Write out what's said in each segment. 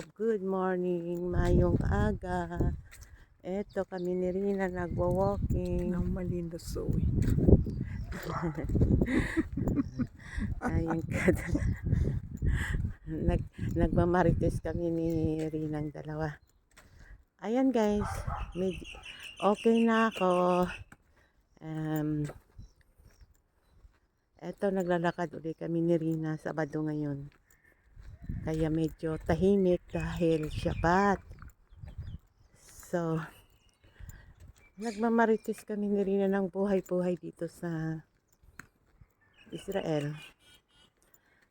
love. Good morning. Mayong aga. Eto kami ni Rina nagwa-walking. ng Malindo Soy. Ayun ka. Nag, nagmamarites kami ni Rinang dalawa. Ayan guys. Med, okay na ako. Um, eto naglalakad uli kami ni Rina Sabado ngayon. Kaya medyo tahimik dahil Shabbat. So, nagmamarites kami ni Rina ng buhay-buhay dito sa Israel.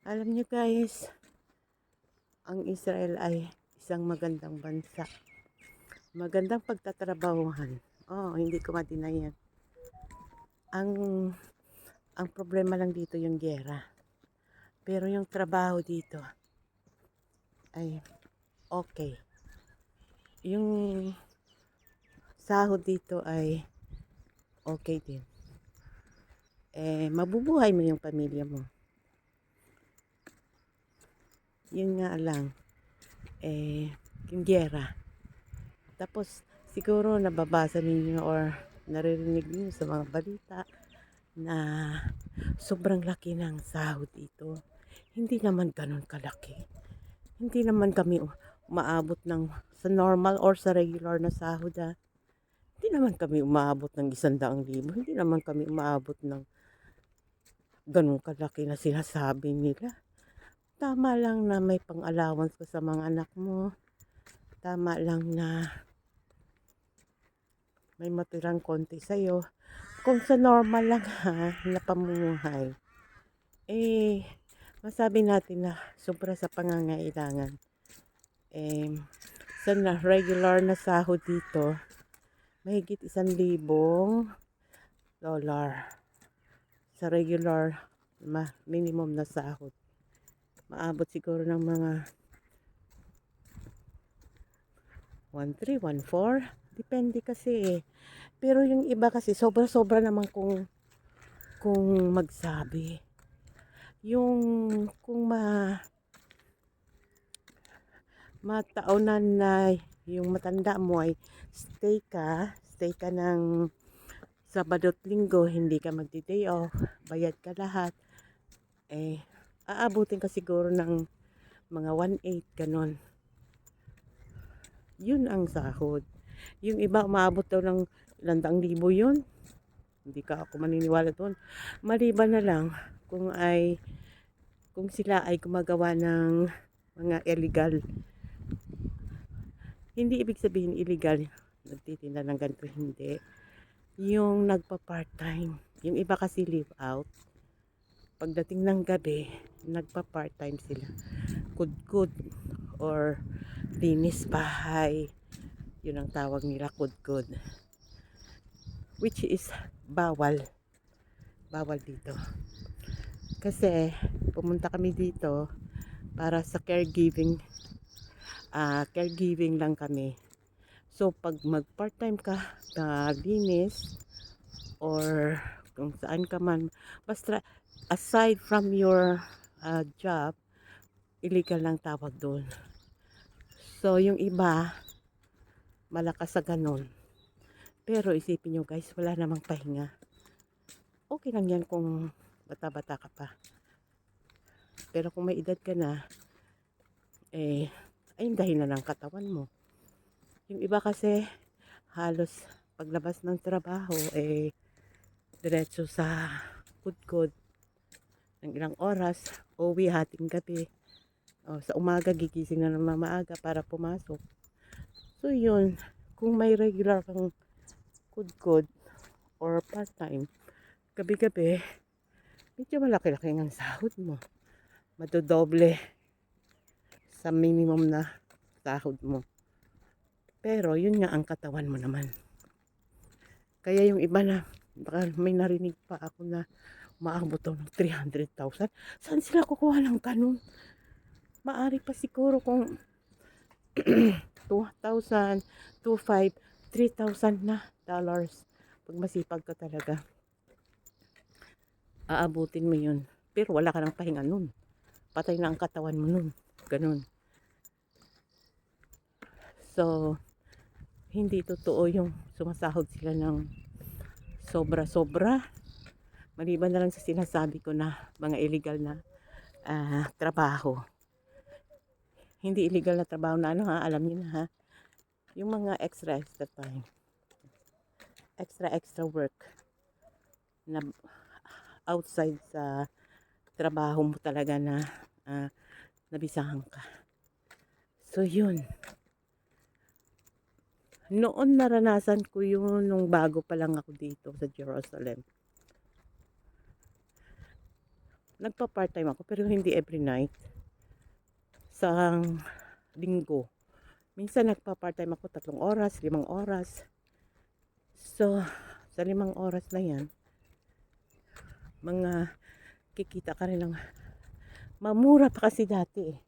Alam niyo guys, ang Israel ay isang magandang bansa. Magandang pagtatrabahuhan. Oh, hindi ko madinay yan. Ang, ang problema lang dito yung gera. Pero yung trabaho dito ay okay. Yung sahod dito ay okay din. Eh, mabubuhay mo yung pamilya mo. Yun nga lang. Eh, yung gera. Tapos, siguro nababasa ninyo or naririnig ninyo sa mga balita na sobrang laki ng sahod dito. Hindi naman ganun kalaki. Hindi naman kami umaabot ng sa normal or sa regular na sahod ah. Hindi naman kami umaabot ng isandaang libo. Hindi naman kami umaabot ng ganun kalaki na sinasabi nila. Tama lang na may pang-allowance ka sa mga anak mo. Tama lang na may matirang konti sa'yo. Kung sa normal lang ha, na pamumuhay, eh, masabi natin na sobra sa pangangailangan. Eh, sa na regular na sahod dito, mahigit isang libong dollar sa regular ma minimum na sahod. Maabot siguro ng mga 1.3, 1.4. Depende kasi eh. Pero yung iba kasi sobra-sobra naman kung kung magsabi. Yung kung ma mataunan na yung matanda mo ay stay ka, stay ka ng Sabado at Linggo, hindi ka magdi-day off, bayad ka lahat, eh, aabutin ka siguro ng mga 1.8, ganon. Yun ang sahod. Yung iba, umaabot daw ng ilang libo yun. Hindi ka ako maniniwala doon. Maliban na lang kung ay kung sila ay gumagawa ng mga illegal. Hindi ibig sabihin illegal. Nagtitinda ng ganito, hindi yung nagpa-part-time. Yung iba kasi live out. Pagdating ng gabi, nagpa-part-time sila. Kudkud or linis bahay. Yun ang tawag nila kudkud. Which is bawal. Bawal dito. Kasi pumunta kami dito para sa caregiving. Uh, caregiving lang kami So, pag mag-part-time ka na linis or kung saan ka man, basta aside from your uh, job, illegal lang tawag doon. So, yung iba, malakas sa ganun. Pero isipin nyo guys, wala namang pahinga. Okay lang yan kung bata-bata ka pa. Pero kung may edad ka na, eh, ayun dahil na ng katawan mo. Yung iba kasi halos paglabas ng trabaho eh diretso sa kudkod ng ilang oras uwi hating gabi o, sa umaga gigising na naman maaga para pumasok so yun kung may regular kang kudkod or part time gabi gabi medyo malaki-laki ang sahod mo madodoble sa minimum na sahod mo pero yun nga ang katawan mo naman. Kaya yung iba na, baka may narinig pa ako na maabot daw ng 300,000. Saan sila kukuha ng ganun? Maari pa siguro kung 2,000, 2,500, 3,000 na dollars. Pag masipag ka talaga. Aabutin mo yun. Pero wala ka ng pahinga nun. Patay na ang katawan mo nun. Ganun. So, hindi totoo yung sumasahod sila ng sobra-sobra. Maliban na lang sa sinasabi ko na mga illegal na ah, trabaho. Hindi illegal na trabaho na ano ha, alam niyo na ha. Yung mga extra extra time. Extra extra work na outside sa trabaho mo talaga na ah, nabisahan ka. So yun. Noon naranasan ko yun nung bago pa lang ako dito sa Jerusalem. Nagpa-part-time ako pero hindi every night. Sa linggo. Minsan nagpa-part-time ako tatlong oras, limang oras. So, sa limang oras na yan, mga kikita ka rin ng mamura pa kasi dati eh.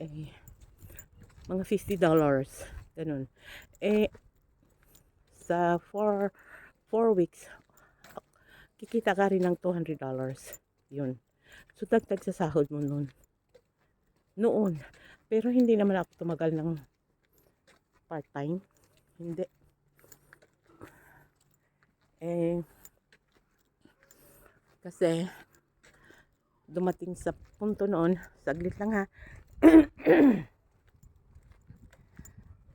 eh mga 50 dollars ganun. Eh sa 4 4 weeks kikita ka rin ng 200 dollars. Yun. So dagdag sa sahod mo noon noon. Pero hindi naman ako tumagal ng part time hindi. Eh kasi dumating sa punto noon, saglit lang ha,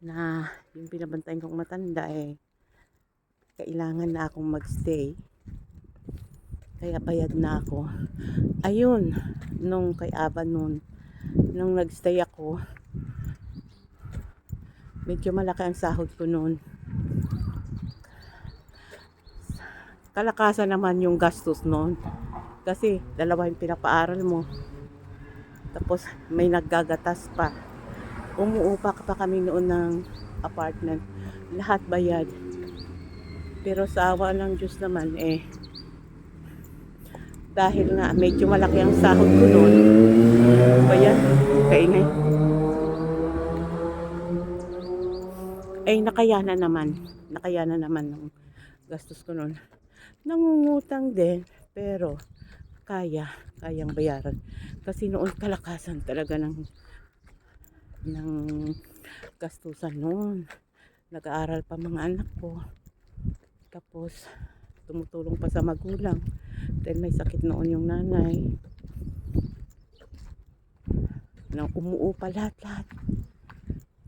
na yung binabantayan kong matanda eh, kailangan na akong magstay. Kaya bayad na ako. Ayun, nung kay Ava noon, nung nagstay ako, medyo malaki ang sahod ko noon. Kalakasan naman yung gastos noon. Kasi dalawa yung pinapaaral mo. Tapos may naggagatas pa. Umuupa pa kami noon ng apartment. Lahat bayad. Pero sa awa ng Diyos naman eh dahil nga medyo malaki ang sahod ko noon. Ba yan? Kaingay. Ay nakayanan naman. Nakayanan naman ng gastos ko noon. Nangungutang din pero kaya, kayang bayaran. Kasi noon kalakasan talaga ng ng gastusan noon. Nag-aaral pa mga anak ko. Tapos tumutulong pa sa magulang. Dahil may sakit noon yung nanay. Nang umuupa lahat-lahat.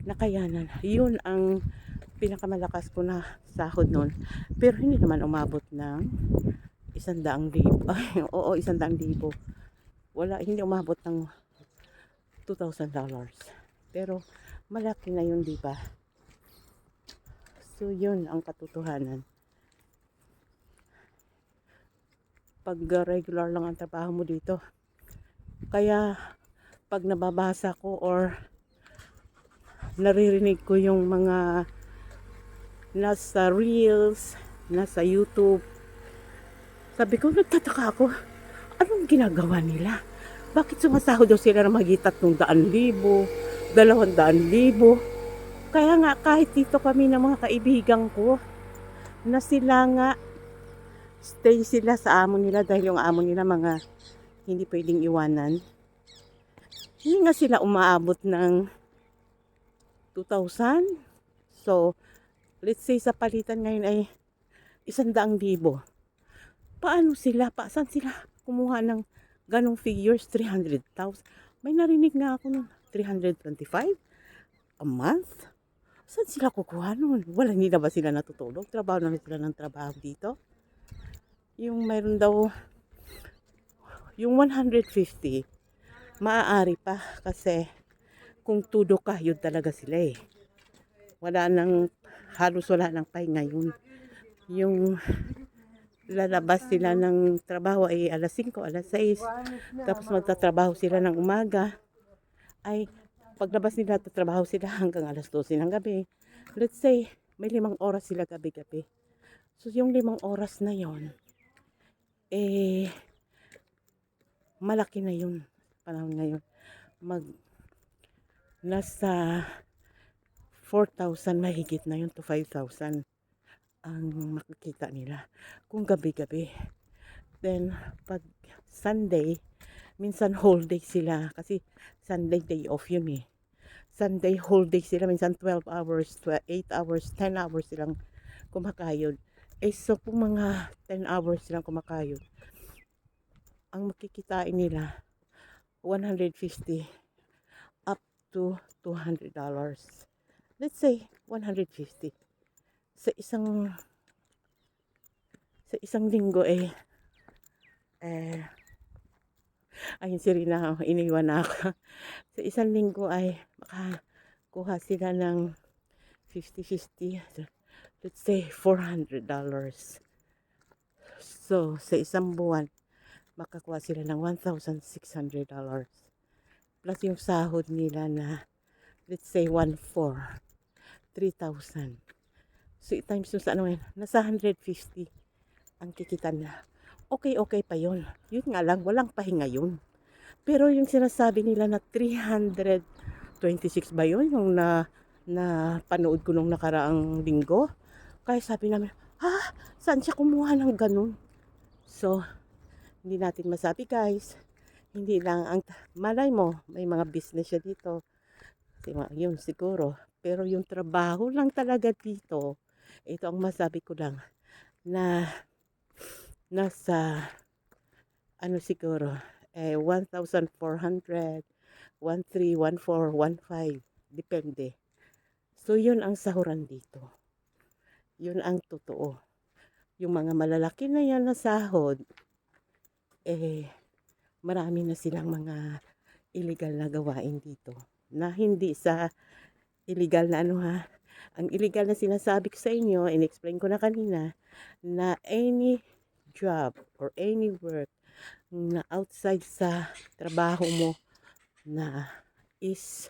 Nakayanan. Yun ang pinakamalakas ko na sahod noon. Pero hindi naman umabot ng isang daang libo. Ay, oo, isang daang libo. Wala, hindi umabot ng 2,000 dollars. Pero, malaki na yun, di ba? So, yun ang katotohanan. Pag uh, regular lang ang trabaho mo dito. Kaya, pag nababasa ko or naririnig ko yung mga nasa reels, nasa YouTube, sabi ko, nagtataka ako, anong ginagawa nila? Bakit sumasahod daw sila ng magitat ng daan libo, dalawang daan libo? Kaya nga, kahit dito kami ng mga kaibigan ko, na sila nga, stay sila sa amo nila dahil yung amo nila mga hindi pwedeng iwanan. Hindi nga sila umaabot ng 2,000. So, let's say sa palitan ngayon ay isang daang libo paano sila, pa, saan sila kumuha ng ganong figures, 300,000. May narinig nga ako ng 325 a month. Saan sila kukuha nun? Wala, na ba sila natutulog? Trabaho na sila ng trabaho dito? Yung mayroon daw, yung 150, maaari pa kasi kung tudo ka, yun talaga sila eh. Wala nang, halos wala nang pahinga yun. Yung lalabas sila ng trabaho ay alas 5, alas 6. Tapos magtatrabaho sila ng umaga. Ay, paglabas nila, tatrabaho sila hanggang alas 12 ng gabi. Let's say, may limang oras sila gabi-gabi. So, yung limang oras na yon eh, malaki na yun. Panahon ngayon. Mag, nasa 4,000 mahigit na yun to 5,000 ang makikita nila kung gabi-gabi. Then, pag Sunday, minsan whole day sila kasi Sunday day off yun eh. Sunday whole day sila, minsan 12 hours, 12, 8 hours, 10 hours silang kumakayod. Eh so kung mga 10 hours silang kumakayod, ang makikitain nila 150 up to 200 dollars. Let's say 150 sa isang sa isang linggo eh eh ayun si Rina iniwan na ako. Sa isang linggo ay makakuha sila ng 50-50 let's say 400 dollars. So sa isang buwan makakuha sila ng 1,600 dollars. Plus yung sahod nila na let's say 1,400 3,000 so times yung sa ano yun nasa 150 ang kikita na okay okay pa yon yun nga lang walang pahinga yun. Pero yung sinasabi nila na 326 ba yun yung na na panood ko nung nakaraang linggo? Kaya sabi namin ha? Saan siya kumuha ng ganun? So hindi natin masabi guys. Hindi lang ang malay mo may mga business siya dito. Yun siguro pero yung trabaho lang talaga dito ito ang masabi ko lang na nasa ano siguro eh 1,400 1,300 1,400 1,500 depende. So yun ang sahuran dito. Yun ang totoo. Yung mga malalaki na yan na sahod eh marami na silang mga illegal na gawain dito na hindi sa illegal na ano ha ang illegal na sinasabi ko sa inyo in-explain ko na kanina na any job or any work na outside sa trabaho mo na is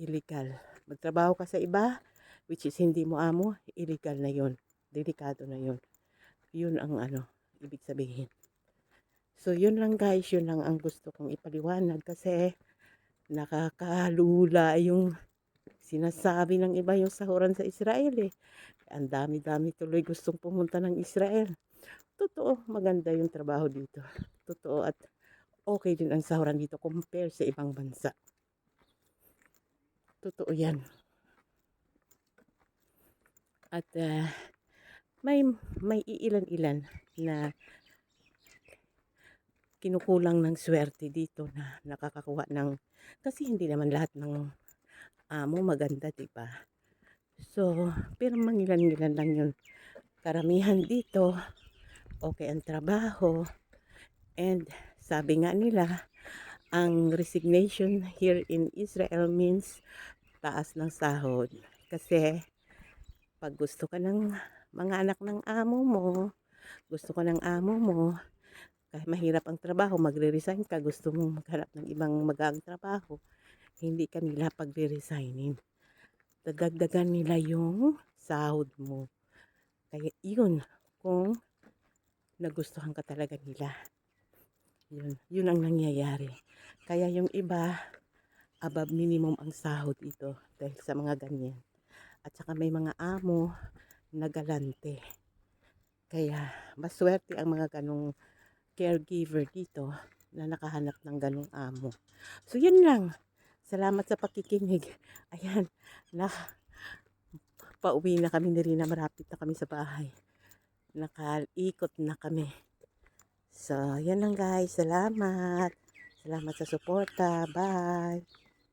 illegal. Magtrabaho ka sa iba, which is hindi mo amo, illegal na yon Delikado na yon Yun ang ano, ibig sabihin. So, yun lang guys, yun lang ang gusto kong ipaliwanag kasi nakakalula yung sinasabi ng iba yung sahuran sa Israel eh. Ang dami-dami tuloy gustong pumunta ng Israel. Totoo, maganda yung trabaho dito. Totoo at okay din ang sahuran dito compare sa ibang bansa. Totoo yan. At uh, may may iilan-ilan na kinukulang ng swerte dito na nakakakuha ng kasi hindi naman lahat ng amo maganda, 'di ba? So, pero mangilan-ngilan lang 'yun. Karamihan dito okay ang trabaho and sabi nga nila ang resignation here in Israel means taas ng sahod kasi pag gusto ka ng mga anak ng amo mo gusto ka ng amo mo kahit mahirap ang trabaho magre-resign ka gusto mong maghanap ng ibang magang trabaho hindi ka nila pagre-resignin dadagdagan nila yung sahod mo kaya yun kung nagustuhan ka talaga nila. Yun, yun ang nangyayari. Kaya yung iba, above minimum ang sahod ito dahil sa mga ganyan. At saka may mga amo na galante. Kaya maswerte ang mga ganong caregiver dito na nakahanap ng ganong amo. So yun lang. Salamat sa pakikinig. Ayan, na pauwi na kami ni Rina. Marapit na kami sa bahay nakaikot na kami. So, yan lang guys. Salamat. Salamat sa suporta. Bye.